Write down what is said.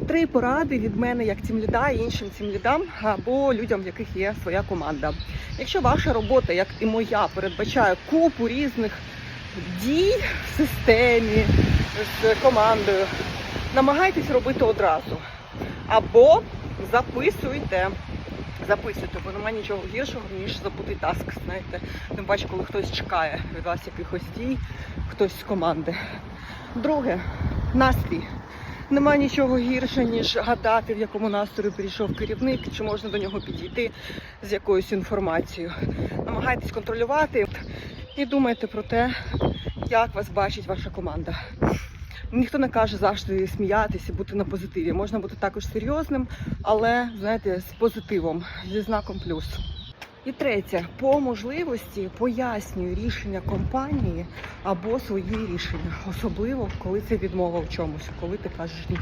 Три поради від мене як тімліда і іншим тімлідам або людям, в яких є своя команда. Якщо ваша робота, як і моя, передбачає купу різних дій в системі з командою, намагайтесь робити одразу. Або записуйте. Записуйте, бо немає нічого гіршого, ніж забути таск. Знаєте, тим паче, коли хтось чекає від вас якихось дій, хтось з команди. Друге, настрій. Нема нічого гірше, ніж гадати, в якому настрої прийшов керівник, чи можна до нього підійти з якоюсь інформацією. Намагайтесь контролювати і думайте про те, як вас бачить ваша команда. Ніхто не каже завжди сміятися, бути на позитиві. Можна бути також серйозним, але знаєте, з позитивом, зі знаком плюс. І третє, по можливості пояснюю рішення компанії або свої рішення, особливо коли це відмова в чомусь, коли ти кажеш ні.